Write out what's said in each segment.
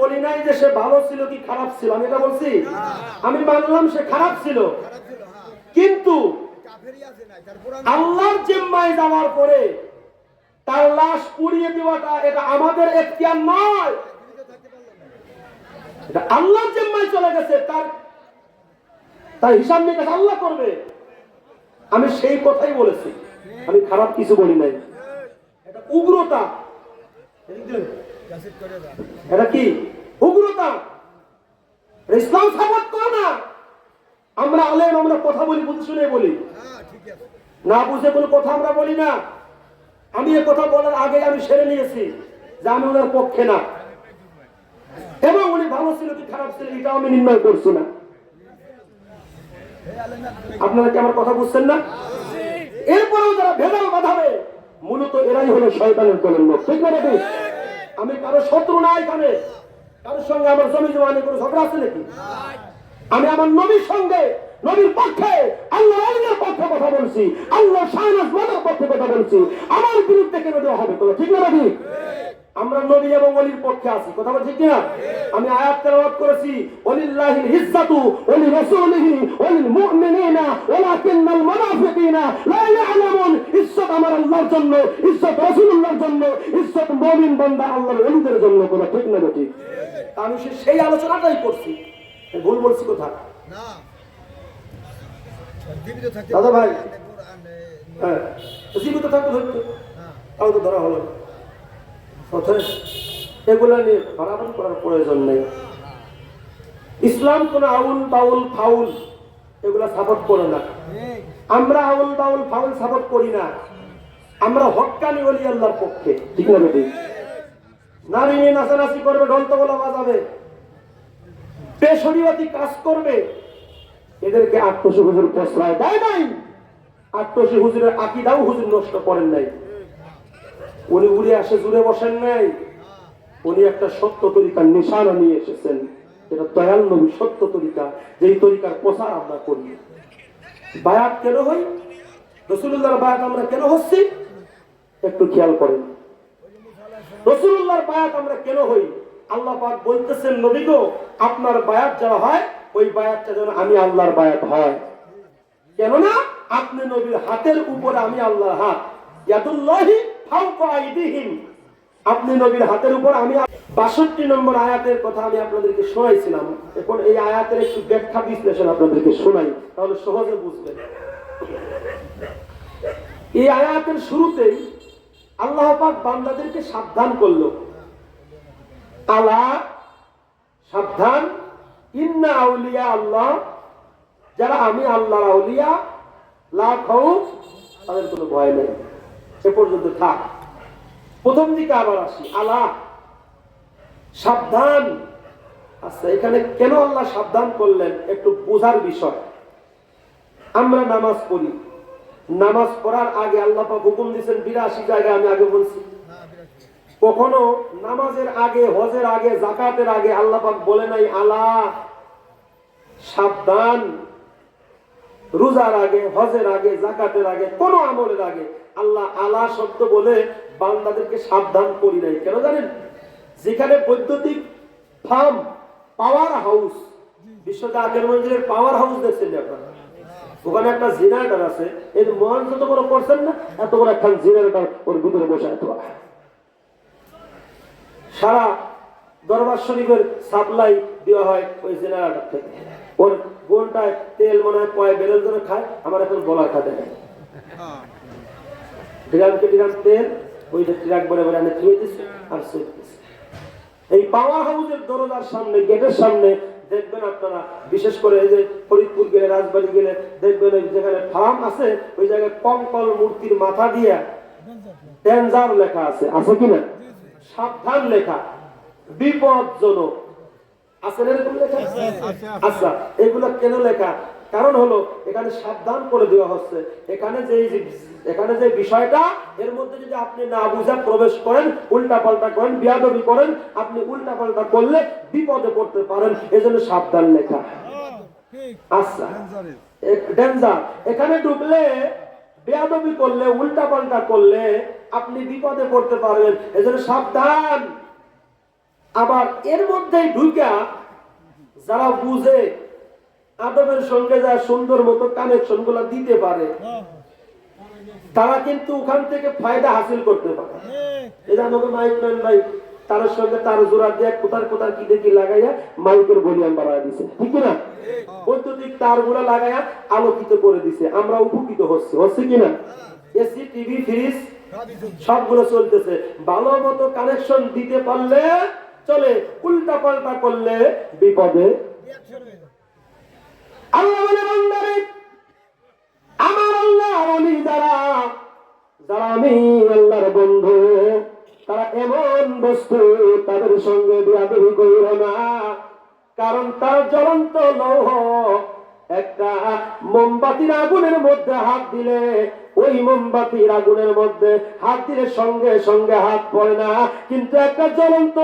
বলি নাই যে সে ভালো ছিল কি খারাপ ছিল? আমি এটা বলছি। আমি মানলাম সে খারাপ ছিল। কিন্তু আল্লাহর জিম্মায় যাওয়ার পরে তার লাশ পুড়িয়ে দেওয়াটা এটা আমাদের এখতিয়ার নয়। এটা আল্লাহর জিম্মায় চলে গেছে। তার তার হিসাব নিকাশ আল্লাহ করবে। আমি সেই কথাই বলেছি। আমি খারাপ কিছু বলি নাই। এটা উগ্রতা। এটা কি? উগ্রতা? ইসলাম সাপোর্ট করে না? আমরা আলেম আমরা কথা বলি বুঝে শুনে বলি। হ্যাঁ না বুঝে কোনো কথা আমরা বলি না। আমি এ কথা বলার আগে আমি সেরে নিয়েছি যে আমি ওনার পক্ষে না। এবং উনি ভালো ছিল কি খারাপ ছিল এটাও আমি নির্ণয় করছি না। আপনারা কি আমার কথা বুঝছেন না? এরপরেও যারা ভেদাল বাঁধাবে মূলত এরাই হলো শয়তানের লোক ঠিক না আমি কারও শত্রু না এখানে। কারোর সঙ্গে আমার জমি জমা নিয়ে কোনো ঝগড়া আছে নাকি? আমি আমার নবীর সঙ্গে, নবীর পক্ষে আল্লাহ আলীর পক্ষে কথা বলছি। আল্লাহ শাহনাজ মাদার পক্ষে কথা বলছি। আমার বিরুদ্ধে কেন দেওয়া হবে তোমরা ঠিক না নবী আমরা নবী এবং অলির পক্ষে আছি। কথা বলছি কি না? আমি আয়াত তেলাওয়াত করেছি, ওলিল্লাহিল ইজ্জাতু ওলি রাসূলিহি ওলিল মুমিনিনা ওয়ালাকিন্নাল মুনাফিকিনা লা আমার আল্লাহর জন্য ইজ্জত রাসূলুল্লাহর জন্য ইজ্জত মুমিন বান্দা আল্লাহর ওলিদের জন্য কথা ঠিক না ঠিক আমি সেই আলোচনাটাই করছি। ভুল বলছি কোথা দাদা ভাই। হ্যাঁ। জীবিত থাকতে ধরতো? তাও তো ধরা হলো। অতএব এগুলা নিয়ে বাড়াবাড়ি করার প্রয়োজন নেই। ইসলাম কোন আউল বাউল ফাউল এগুলা সাপোর্ট করে না। আমরা আউল বাউল ফাউল সাপোর্ট করি না। আমরা হক্কানি বলি আল্লাহর পক্ষে। ঠিক না বেটি? নারী নিয়ে নাচানাচি করবে ঢলতবলা বাজাবে। বেসরিয়াতি কাজ করবে। এদেরকে আত্মসী হুজুর প্রশ্রয় দেয় নাই। আত্মসী হুজুরের আকিদাও হুজুর নষ্ট করেন নাই। উনি উড়ে আসে, জুড়ে বসেন নাই। উনি একটা সত্য তরিকার নিশানা নিয়ে এসেছেন। এটা দয়াল নবী সত্য তরিকা, যেই তরিকার প্রচার আমরা করি। বায়াত কেন হই? রসুল্লাহর বায়াত আমরা কেন হচ্ছি? একটু খেয়াল করেন। রসুল্লাহর বায়াত আমরা কেন হই? আল্লাহ পাক বলতেছেন, নবী গো, আপনার বায়াত যারা হয়, ওই বায়াতটা যেন আমি আল্লাহর বায়াত হয়। কেননা, আপনি নবীর হাতের উপরে আমি আল্লাহর হাত। ইয়াদুল্লাহি ফাওকা আপনি নবীর হাতের উপর আমি বাষট্টি নম্বর আয়াতের কথা আমি আপনাদেরকে শোনাইছিলাম। এখন এই আয়াতের একটু ব্যাখ্যা বিশ্লেষণ আপনাদেরকে শোনাই, তাহলে সহজে বুঝবেন। এই আয়াতের শুরুতেই আল্লাহ পাক বান্দাদেরকে সাবধান করল। আলা সাবধান। ইন্না আউলিয়া আল্লাহ, যারা আমি আল্লাহর আউলিয়া, লাখ হোক, তাদের কোনো ভয় নেই। সে পর্যন্ত থাক। প্রথম দিকে আবার আসি। আলা সাবধান। আচ্ছা এখানে কেন আল্লাহ সাবধান করলেন? একটু বোঝার বিষয়। আমরা নামাজ পড়ি। নামাজ পড়ার আগে আল্লাহ পাক হুকুম দিয়েছেন, বিরাশি জায়গায় আমি আগে বলছি। কখনো নামাজের আগে, হজের আগে জাকাতের আগে আল্লাহ পাক বলে নাই, আলা, সাবধান। রোজার আগে, হজের আগে জাকাতের আগে, কোন আমলের আগে আল্লাহ আলা শব্দ বলে বান্দাদেরকে সাবধান করি নাই। কেন জানেন? যেখানে বৈদ্যুতিক ফার্ম পাওয়ার হাউস বিশ্ব মঞ্জিলের পাওয়ার হাউস দেখছেন আপনারা? ওখানে একটা জেনারেটর আছে এই মহান যত বড় করছেন না, এত বড় একটা জেনারেটর ওর ভিতরে বসে এত সারা দরবার শরীফের সাপ্লাই দেওয়া হয় ওই জেনারেটর থেকে। ওর গোলটায় তেল মনে হয় কয় বেরেল ধরে খায়, আমার এখন গলার খাতে নেই। ড্রামকে ড্রাম তেল, ওই ট্রাক বলে বলে আমি ধুয়ে দিচ্ছি আর দিচ্ছি এই পাওয়ার হাউসের দরজার সামনে, গেটের সামনে দেখবেন আপনারা বিশেষ করে এই যে ফরিদপুর গেলে রাজবাড়ি গেলে দেখবেন ওই যেখানে ফার্ম আছে ওই জায়গায় কঙ্কল মূর্তির মাথা দিয়ে ডেঞ্জার লেখা আছে। আছে কিনা সাবধান লেখা। বিপদজনক। আছে না এরকম লেখা? আচ্ছা এগুলো কেন লেখা? কারণ হলো, এখানে সাবধান করে দেওয়া হচ্ছে। এখানে যে এখানে যে বিষয়টা, এর মধ্যে যদি আপনি না বুঝা প্রবেশ করেন উল্টা পাল্টা করেন, বিয়াদবি করেন, আপনি উল্টা পাল্টা করলে বিপদে পড়তে পারেন। এজন্য সাবধান লেখা। আচ্ছা ডেঞ্জার। এখানে ঢুকলে, বেয়াদবি করলে উল্টা পাল্টা করলে আপনি বিপদে পড়তে পারবেন। এজন্য সাবধান। আবার এর মধ্যে ঢুকা যারা বুঝে আদবের সঙ্গে যা সুন্দর মতো কানেকশনগুলা দিতে পারে তারা কিন্তু ওখান থেকে ফায়দা হাসিল করতে পারে। ঠিক এই আমাকে মাইক ম্যান ভাই তার সঙ্গে তার জোড়া দিয়ে কোথার কোথার কি দেখি লাগাইয়া মাইকের ভলিউম বাড়ায় দিছে। ঠিক না বৈদ্যুতিক তারগুলা লাগাইয়া আলোকিত করে দিছে। আমরা উপকৃত হচ্ছে। হচ্ছে কিনা? AC TV fridge. সবগুলো চলতেছে। ভালো মতো কানেকশন দিতে পারলে চলে উল্টা পাল্টা করলে বিপদে Reaction হয়ে যায়। আল্লাহ বলে বান্দারে আমার আল্লাহ বলি যারা আমি আল্লাহর বন্ধু। তারা এমন বস্তু তাদের সঙ্গে বিয়াদবি করিল না। কারণ তার জ্বলন্ত লৌহ একটা মোমবাতির আগুনের মধ্যে হাত দিলে ওই মোমবাতির আগুনের মধ্যে হাত দিলে সঙ্গে সঙ্গে হাত পড়ে না। কিন্তু একটা জ্বলন্ত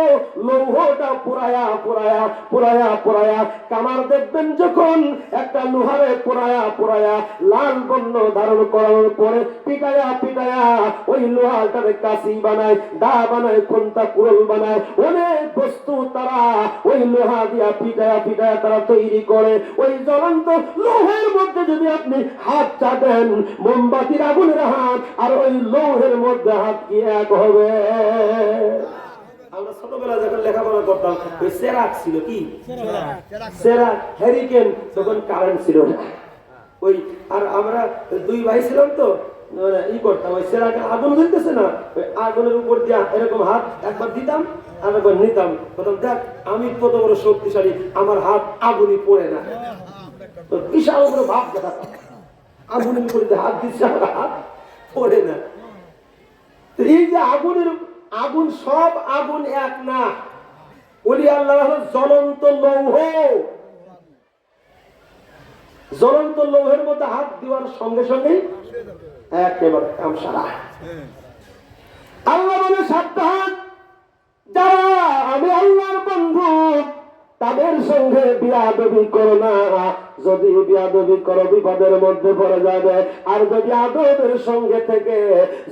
লৌহটা পুরায়া পুরায়া পুরায়া পুরায়া। কামার দেখবেন যখন একটা লোহারে পুরায়া পুরায়া, লাল বন্য ধারণ করানোর পরে পিটায়া পিটায়া ওই লোহাটারে কাশি বানায়, দা বানায় কোনটা কুরল বানায়। অনেক বস্তু তারা ওই লোহা দিয়া পিটায়া পিটায়া তারা তৈরি করে। ওই জ্বলন্ত লোহের মধ্যে যদি আপনি হাত চাটেন, মোমবাতির আগুনের হাত আর ওই লোহের মধ্যে হাত কি এক হবে? দুই ভাই ছিলাম তো মানে ই করতাম, ওই সেরাকে আগুন জ্বলতেছে না, ওই আগুনের উপর দিয়ে এরকম হাত একবার দিতাম, আর একবার নিতাম। প্রথম দেখ, আমি কত বড় শক্তিশালী, আমার হাত আগুনই পড়ে না। বিশাল বড় ভাব দেখাতাম আগুনের দিয়ে হাত দিচ্ছে আমার, হাত পড়ে না। এই যে আগুনের, আগুন সব আগুন এক না। আল্লাহ জ্বলন্ত লৌহ। জ্বলন্ত লৌহের মধ্যে হাত দেওয়ার সঙ্গে সঙ্গে একেবারে কাম সারা। আল্লাহ বলে, সাবধান। যারা আমি আল্লাহর বন্ধু, তাদের সঙ্গে বিয়াদবি করো না। যদি বিয়াদবি করো, বিপদের মধ্যে পড়ে যাবে। আর যদি আদবের সঙ্গে থেকে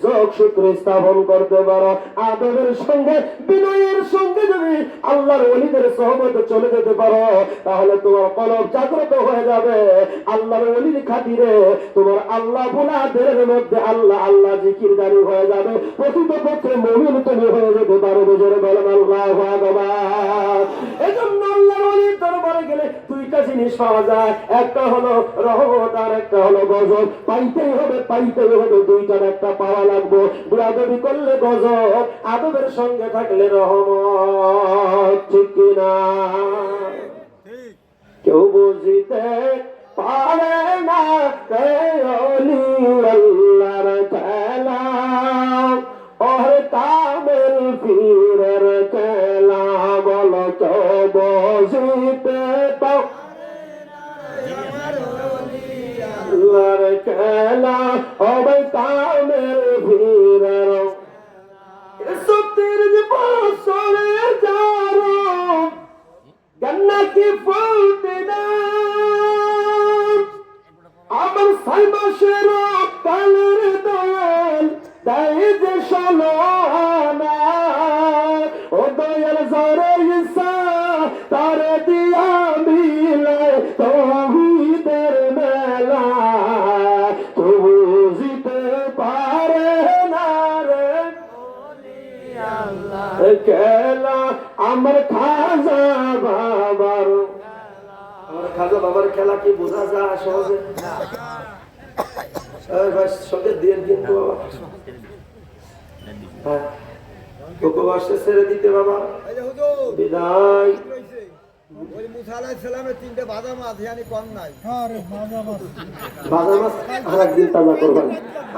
যোগ সূত্র স্থাপন করতে পারো, আদবের সঙ্গে, বিনয়ের সঙ্গে যদি আল্লাহর অলিদের সহমতে চলে যেতে পারো, তাহলে তোমার কলব জাগ্রত হয়ে যাবে। আল্লাহর অলির খাতিরে তোমার আল্লাহ ভোলাদের মধ্যে আল্লাহ আল্লাহ জিকির দাঁড়ি হয়ে যাবে। প্রকৃত পক্ষে মমিন তুমি হয়ে যেতে পারো জোরে বলেন আল্লাহ ভগবান এই জন্য আল্লাহর অলির দরবারে গেলে দুইটা জিনিস পাওয়া যায়। একটা হলো রহমত আর একটা হলো গজব। পাইতেই হবে পাইতেই হবে দুইটার একটা পাওয়া লাগবে। বিরাদবি করলে গজব আদবের সঙ্গে থাকলে রহমত ঠিক কিনা কেউ বুঝিতে পারে না কে অলি আল্লাহর খেলা। ওর কামেল পীরের খেলা খাজা বাবার খেলা কি বোঝা যায় সহজে? এই সঙ্গে দিয়ে কিন্তু বাবা। হ্যাঁ। উপবাসে ছেড়ে দিতে বাবা। এই যে হুজুর। বিদায়। রয়েছে। ওই মুসা আলাইহিস সালামের তিনটে বাদাম আছে জানি কম নাই। বাজার মাছ। আর একদিন তাজা করবেন।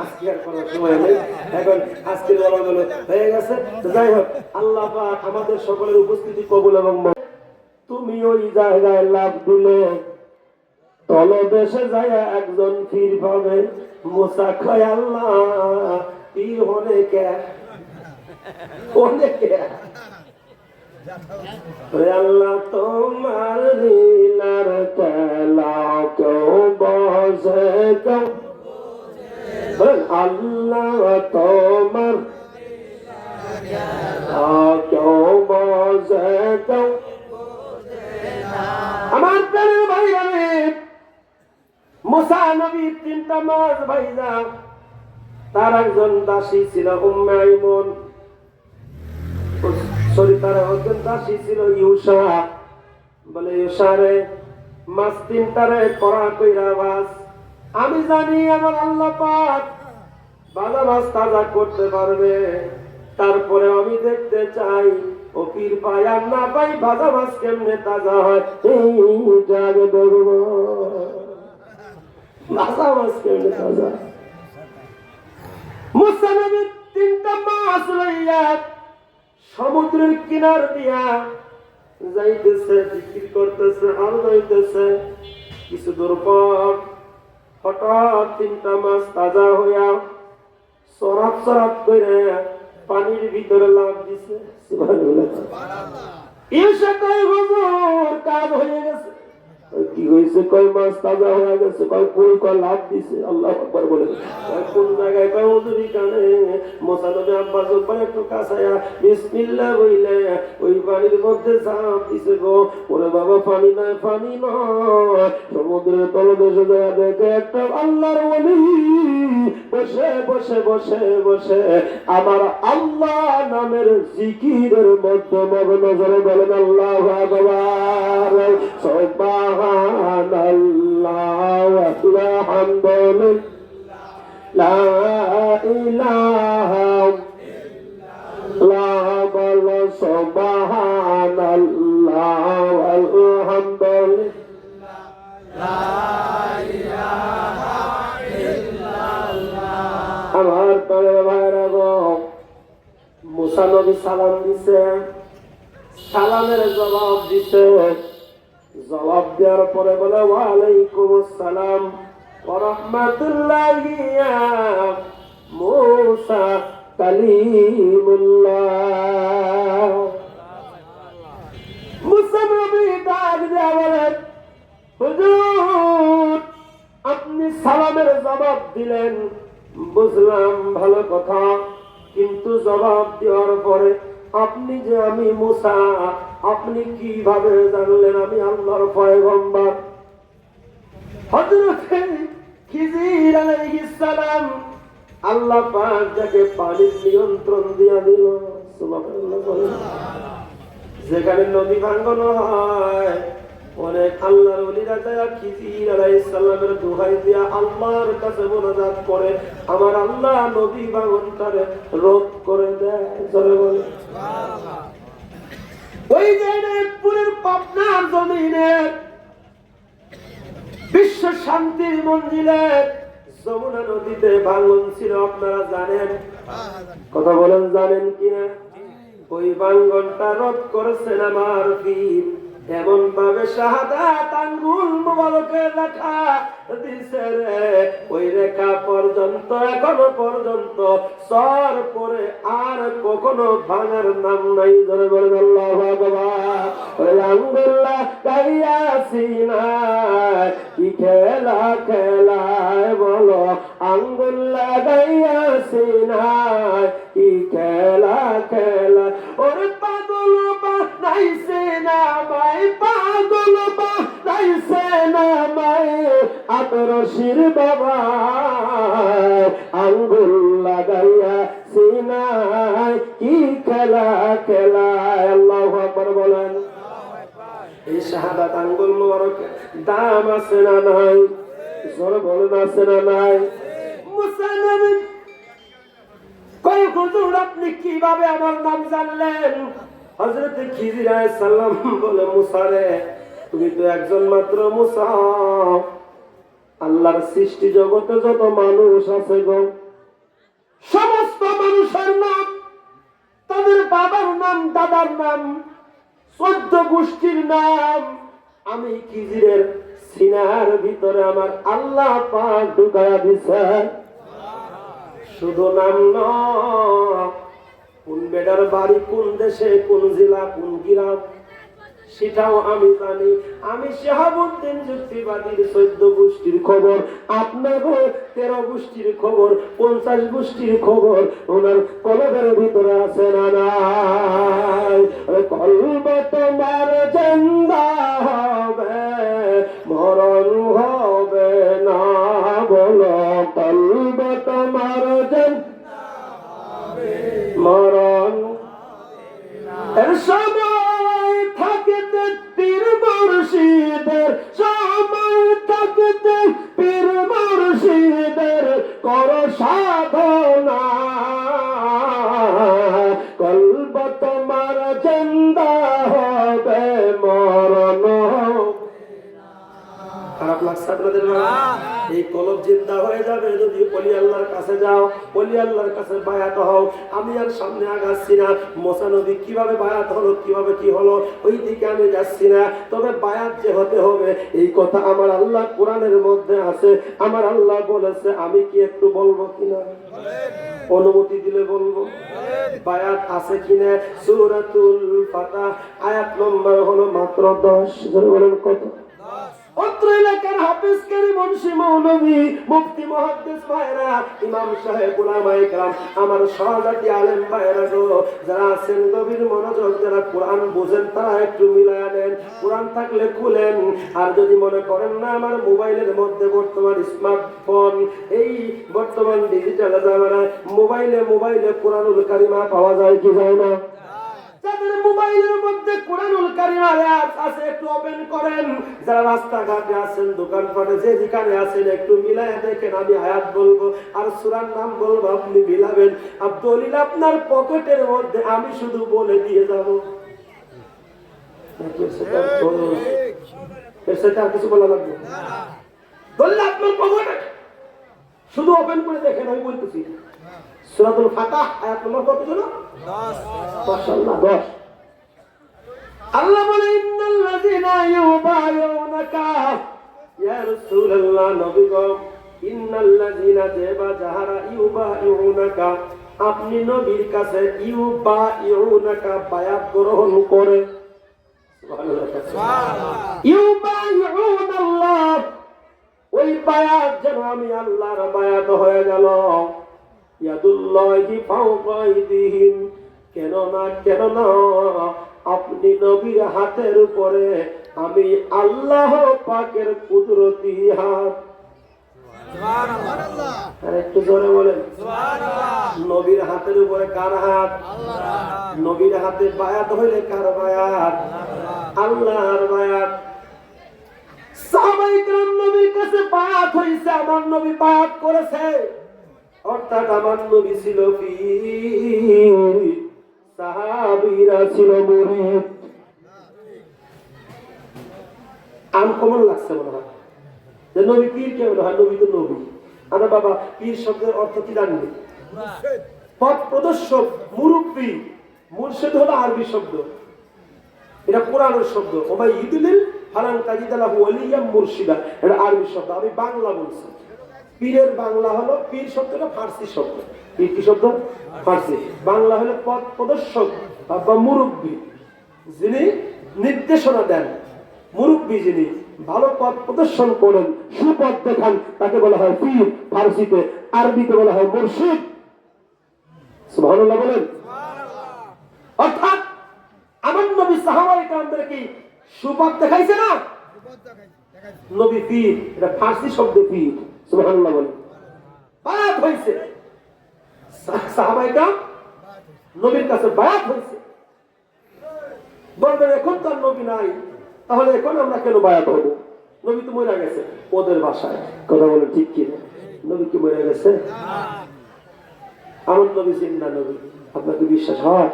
আজকে আর করার সময় নেই। এখন আজকে বলা গেল হয়ে গেছে। যাই হোক আল্লাহ আমাদের সকলের উপস্থিতি কবুল এবং। তুমি ওই জায়গায় লাভ দিলে। তলদেশে যায় একজন পীর পাবে। মোসা খয় আল্লাহ অনেকে তোমার লীলার বসে আল্লাহ, তোমার কেউ বোঝে কেউ? মুসা নবী তিনটা মাস তার একজন দাসী ছিল উম্মাইমন সরি, তার একজন দাসী ছিল ইউসা। বলে ইউসারে মাস তিনটারে করা কইরা বাস আমি জানি আমার আল্লাহ পাক বালা মাছ তাজা করতে পারবে। তারপরে আমি দেখতে চাই, ও পীর পাই আর না পাই ভাজা মাছ কেমনে তাজা হয়, এই জাগে সমুদ্রের কিনার দিয়া যাইতেছে বিক্রি করতেছে আর যাইতেছে কিছু দূর হঠাৎ তিনটা মাছ তাজা হইয়া সরাত সরাত করে পানির ভিতরে লাভ দিছে। ঈর্ষা কয় হুজুর কাজ হয়ে গেছে কি হয়েছে? কয় মাছ তাজা হয়ে গেছে, কয় কই কয় লাভ দিছে? আল্লাহ আকবার বলে কোন জায়গায় কয় হুজুরি কানে। আব্বাস একটু বিসমিল্লাহ ওই মধ্যে ঝাঁপ দিছে গো। ওরে বাবা নয় সমুদ্রের তলদেশে যায় দেখে একটা আল্লাহর ওলি। বসে বসে বসে বসে আমার আল্লাহ নামের জিকিরের মধ্যে মগ্ন করে বলেন, আল্লাহ আকবার সুবহানাল্লাহ আলহামদুলিল্লাহ লা ইলাহা ইল্লাল্লাহ। বল সুবহানাল্লাহ আলহামদুলিল্লাহ আমার প্রাণের ভাইরা গো, মুসা নবী সালাম দিছে, সালামের জবাব দিছে। জবাব দেওয়ার পরে বলে, ওয়ালাইকুম আসসালাম। রাহমাতুল্লাহি মুসা কালিমুল্লাহ আপনি সালামের জবাব দিলেন। বুঝলাম, ভালো কথা। কিন্তু জবাব দেওয়ার পরে আপনি যে আমি মুসা আপনি কীভাবে জানলেন আমি আল্লাহর পয়গম্বর? হযরত খিজির আলাইহিস সালাম আল্লাহ পাক যাকে পানির নিয়ন্ত্রণ দিয়া দিল যেখানে নদী ভাঙ্গন হয়, অনেক আল্লাহর ওলিরা যায় খিজির আলাইহিস সালামের দোহাই দিয়া আল্লাহর কাছে মোনাজাত করে, আমার আল্লাহ নদী ভাঙনটারে রোধ করে দেয় বলে ওই জয়নাথপুরের পাবনার বিশ্ব শান্তির মন্দিরে যমুনা নদীতে ভাঙন ছিল, আপনারা জানেন? কথা বলেন, জানেন কিনা? ওই ভাঙ্গনটা রোধ করেছেন আমার পীর এমন ভাবে শাহাদাত আঙ্গুল মোবারকের রেখা দিছে রে। ওই রেখা পর্যন্ত, এখনও পর্যন্ত পরে আর কখনো ভাঙার নাম নাই। ওই খেলা বলো কি খেলা খেলা বানাইছে না মাই পাগল বানাইছে না মাই আতরশির বাবা আঙ্গুল লাগাইয়া সিনাই কি খেলা খেলায় আল্লাহ আকবার বলেন এই শাহাদাত আঙ্গুল মোবারক, দাম আছে না নাই? জোরে বলেন, আছে না নাই? মুসা নবী কয় হুজুর আপনি কীভাবে আমার নাম জানলেন? হযরত খিজির সালাম বলে, মুসা রে, তুমি তো একজন মাত্র মুসা। আল্লাহর সৃষ্টি জগতে যত মানুষ আছে গো, সমস্ত মানুষের নাম, তাদের বাবার নাম, দাদার নাম, চোদ্দ গোষ্ঠীর নাম, আমি কিজিরের সিনার ভিতরে আমার আল্লাহ পাক ঢুকায়া দিছে। শুধু নাম নয় কোন বেডার বাড়ি, কোন দেশে, কোন জেলা, কোন গ্রাম? সেটাও আমি জানি। আমি শাহাবুদ্দিন যুক্তিবাদীর চোদ্দ গোষ্ঠীর খবর আপনারও তেরো গোষ্ঠীর খবর, পঞ্চাশ গোষ্ঠীর খবর, ওনার কলবের ভিতরে আছে না কলব তোমার জেন্দা হবে, মরণ হবে না বলো। কলব তোমার জেন্দা মরণ। সময় থাকতে পীর মুর্শিদের সময় থাকতে পীর মুর্শিদের কর সাধনা। কলব তোমার জিন্দা হবে মরণ। খারাপ লাগছে আপনাদের? এই কলব জিন্দা হয়ে যাবে যদি অলি আল্লাহর কাছে যাও অলি আল্লাহর কাছে বায়াত হও। আমি আর সামনে আগাচ্ছি না। মোসানবী কীভাবে বায়াত হলো, কীভাবে কি হলো ওই দিকে আমি যাচ্ছি না। তবে বায়াত যে হতে হবে, এই কথা আমার আল্লাহ কোরআনের মধ্যে আছে। আমার আল্লাহ বলেছে, আমি কি একটু বলব কিনা? অনুমতি দিলে বলব। বায়াত আছে কিনা? সূরাতুল ফাতাহ, আয়াত নম্বর হলো মাত্র 10 জোরে বলেন কত? অত্র এলাকার মুন্সি মৌলভী, মুফতি ভাইরা, ইমাম সাহেব উলামায়ে কেরাম আমার সহজাতি আলেম ভাইরা গো, যারা আছেন গভীর মনোযোগ যারা কোরআন বোঝেন, তারা একটু মিলায়া নেন, কোরআন থাকলে খুলেন। আর যদি মনে করেন না, আমার মোবাইলের মধ্যে বর্তমান স্মার্টফোন, এই বর্তমান ডিজিটাল জামানায় মোবাইলে মোবাইলে কোরআনুল কারিমা পাওয়া যায় কি যায় না? যাদের মোবাইলের মধ্যে কোরআনুল কারিম আয়াত আছে একটু ওপেন করেন। যারা রাস্তাঘাটে আছেন দোকানপাটে যে যেখানে আছেন একটু মিলায় দেখেন আমি আয়াত বলব আর সূরার নাম বলব আপনি মিলাবেন। আর দলিল আপনার পকেটের মধ্যে আমি শুধু বলে দিয়ে যাব। সাথে আর কিছু বলা লাগবে দলিল আপনার পকেটে। শুধু ওপেন করে দেখেন আমি বলতেছি। সূরাতুল ফাতাহ আয়াত নম্বর কত ছিল? মাশাআল্লাহ 10 আল্লাহ বলে ইন্নাল্লাযীনা ইউবায়ুনাকা ইয়া রাসূলুল্লাহ নবী গো ইন্নাল্লাযীনা দেবা যাহারা ইউবায়ুনাকা আপনি নবীর কাছে ইউবায়ুনাকা বায়াত গ্রহণ করে। ইউবায়ুনাল্লাহ ওই বায়াত যেন আমি আল্লাহর বায়াত হয়ে গেল। কেননা কেননা আপনি নবীর হাতের উপরে আমি আল্লাহ পাকের কুদরতি হাত। একটু জোরে বলেন। নবীর হাতের উপরে কার হাত? নবীর হাতে বায়াত হইলে কার বায়াত? আল্লাহর বায়াত। সবাই নবীর কাছে বায়াত হয়েছে আমার নবী বায়াত করেছে। অর্থাৎ আমার নবী ছিল ছিল মুরিদ আম কমন লাগছে মনে হয়? যে নবী পীর কে মনে হয়? নবী তো নবী। বাবা, পীর শব্দের অর্থ কি জানবে পথ প্রদর্শক, মুরব্বী। মুর্শিদ হলো আরবি শব্দ। এটা কোরআনের শব্দ। ওবাই ইদুলিল ফালান কাজিদালাহু ওয়ালিয়াম মুর্শিদা। এটা আরবি শব্দ। আমি বাংলা বলছি। পীরের বাংলা হলো পীর শব্দটা ফার্সি শব্দ। পীর কি শব্দ? ফার্সি। বাংলা হলো পথ প্রদর্শক বা মুরব্বী। যিনি নির্দেশনা দেন। মুরব্বী যিনি ভালো পথ প্রদর্শন করেন সুপথ দেখান তাকে বলা হয় পীর। ফার্সিতে আরবিতে বলা হয় মুর্শিদ। সুবহানাল্লাহ বলেন। অর্থাৎ আমার নবী কামদের কি সুপথ দেখাইছে না? নবী পীর এটা ফার্সি শব্দ পীর। সুবহানাল্লাহ বায়াত হইছে। সাহাবাই কাম নবীর কাছে বায়াত হইছে। বলবেন, এখন তো আর নবী নাই। তাহলে এখন আমরা কেন বায়াত হব? নবী তো মরে গেছে ওদের বাসায়। কথা বলে ঠিক কি নবী কি মরে গেছে? আমার নবী জিন্দা নবী। আপনার কি বিশ্বাস হয়?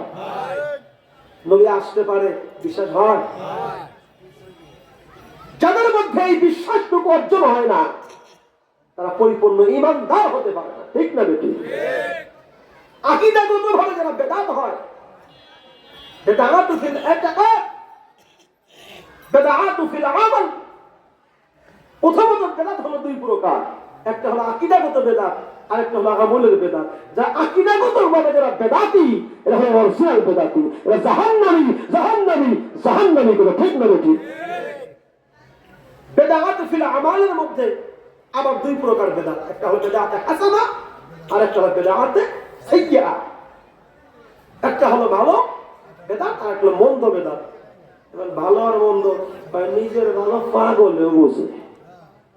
নবী আসতে পারে, বিশ্বাস হয়? যাদের মধ্যে এই বিশ্বাসটুকু অর্জন হয় না তারা পরিপূর্ণ ইমানদার হতে পারে না। ঠিক না বেটি? আকিদাগত ভাবে যারা বেদাত হয় বেদাত ফিল ইতিকাদ বেদাত ফিল আমল। প্রথমত বেদাত হলো দুই প্রকার। একটা হলো আকিদাগত বেদাত আরেকটা হলো আমলের বেদাত। যা আকিদাগত ভাবে যারা বেদাতি এরা হলো অরিজিনাল বেদাতি। এরা জাহান্নামী জাহান্নামী জাহান্নামী করে। ঠিক না ঠিক। বেদাত ফিল আমালের মধ্যে আবার দুই প্রকার বেদাত। একটা হলো বেদাতে হাসানা আর একটা হলো বেদাতে সাইয়্যা একটা হলো ভালো বেদাত, আর একটা মন্দ বেদাত। এবার ভালো আর মন্দ নিজের ভালো পাগলেও বুঝে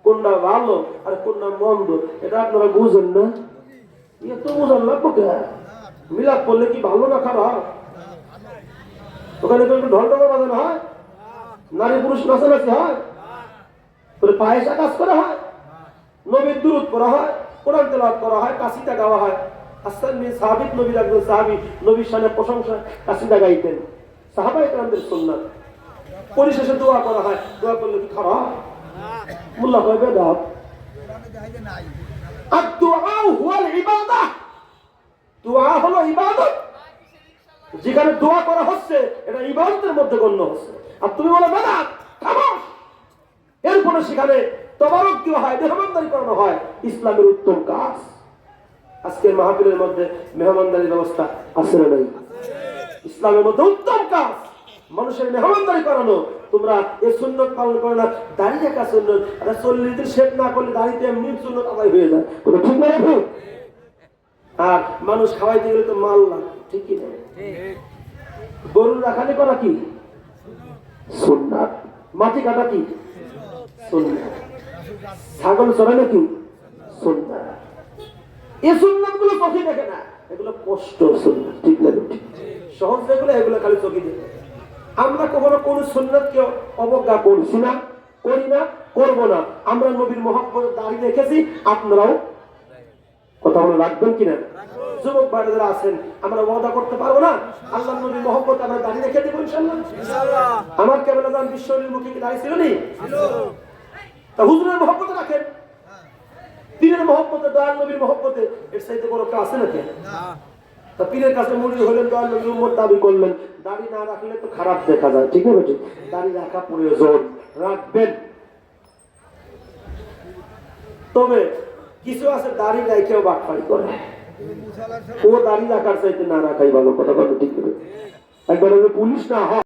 কোনটা ভালো আর কোনটা মন্দ, এটা আপনারা বুঝেন না? ইয়ে তো বুঝান লাগবো কে? মিলাপ করলে কি ভালো না খারাপ? ওখানে তো একটু ঢল বাজানো হয়। নারী পুরুষ নাচানাচি হয়। তোর পায়েসা কাজ করা হয়। নবীর দূরত করা হয়, কোরআন তেলাওয়াত করা হয় কাসিদা গাওয়া হয়। আসান বিন সাহাবিত নবীর একজন সাহাবি, নবীর সামনে প্রশংসা কাসিদা গাইতেন। সাহাবাই কালামদের সুন্নাত। পরিশেষে দোয়া করা হয়, দোয়া করলে কি খারাপ? মোল্লা হুয়াল দোয়া হলো ইবাদত। যেখানে দোয়া করা হচ্ছে, এটা ইবাদতের মধ্যে গণ্য হচ্ছে। আর তুমি বলো, বেদাত এরপরে সেখানে তবারক হয়, মেহমানদারি করানো হয়, ইসলামের উত্তম কাজ। আজকের মাহফিলের মধ্যে মেহমানদারির ব্যবস্থা আছে না নাই? ইসলামের মধ্যে উত্তম কাজ। মানুষের মেহমানদারি করানো। তোমরা এ সুন্নত পালন করো না দাঁড়িয়ে সুন্নত। আর চল্লিশ দিন না করলে দাঁড়িয়ে এমনি আদায় হয়ে যায়। কোনো ঠিক না রাখো আর মানুষ খাওয়াইতে গেলে তো মাল লাগে, ঠিকই না? গরুর রাখালি করা কি? সুন্নাত। মাটি কাটা কি? সুন্নাত। ছাগল চড়ানো কি সুন্নাত। গুলো চোখে দেখে না। এগুলো কষ্ট সুন্নাত ঠিক না সহজ যেগুলো এগুলো খালি চোখে দেখে। আমরা কখনো কোন সুন্নাতকে অবজ্ঞা করছি না করি না করব না। আমরা নবীর মহব্বত দাঁড়িয়ে রেখেছি আপনারাও কথা বলে রাখবেন কিনা? যুবক ভাই যারা আছেন আমরা ওয়াদা করতে পারব না? আল্লাহ নবীর মহব্বত আমরা দাঁড়িয়ে রেখে দেবো ইনশাল্লাহ আমার কেমন বিশ্বনীর মুখে কি দাঁড়িয়ে ছিল নি? তা হুজুরের মহব্বত রাখেন। পীরের মহব্বতে দয়াল নবীর মহব্বতে এর সাইতে বড় আছে নাকি? তা পীরের কাছে মুড়ি হলেন দয়াল নবীর উম্মত দাবি করলেন দাড়ি না রাখলে তো খারাপ দেখা যায় ঠিক আছে ঠিক দাড়ি রাখা প্রয়োজন রাখবেন। তবে কিছু আছে দাড়ি রাখেও বাটপাড়ি করে। ও দাড়ি রাখার চাইতে না রাখাই ভালো কথা বলো ঠিক করে একবার পুলিশ না হয়।